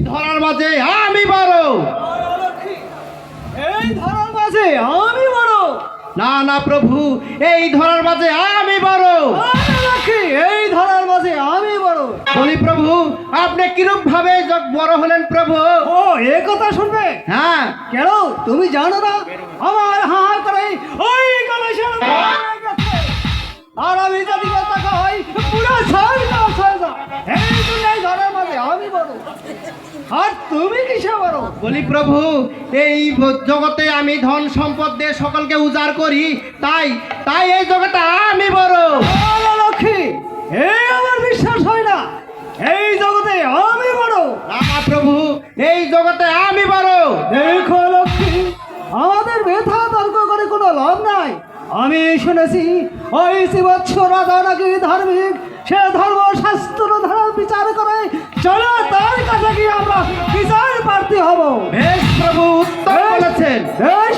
ধরার মাঝে আমি বড়। এই ধরার মাঝে আমি বড়। না না প্রভু এই ধরার মাঝে আমি বড়। এই ধরার মাঝে আমি বড়। বলি প্রভু আপনি কিরূপ ভাবে বড় হলেন প্রভু? ও এ কথা শুনবে? হ্যাঁ। কেন? তুমি জানো না? আমার হাঁ করে ওই কলেজের আর তুমি কিসে বড় বলি প্রভু এই জগতে আমি ধন সম্পদ দিয়ে সকলকে উজাড় করি। তাই তাই এই জগতে আমি বড়। লক্ষ্মী এই আমার বিশ্বাস হয় না। এই জগতে আমি বড়। না প্রভু এই জগতে আমি বড়। দেখো লক্ষ্মী আমাদের ব্যথা তর্ক করে কোনো লাভ নাই। আমি শুনেছি ওই শিবচ্ছ রাজা নাকি ধার্মিক সে ধর্ম শাস্ত্র ধারা বিচার করে। চলো গিয়ে আমরা বিজয় প্রার্থী হব। বেশ প্রভু উত্তম বলেছেন। বেশ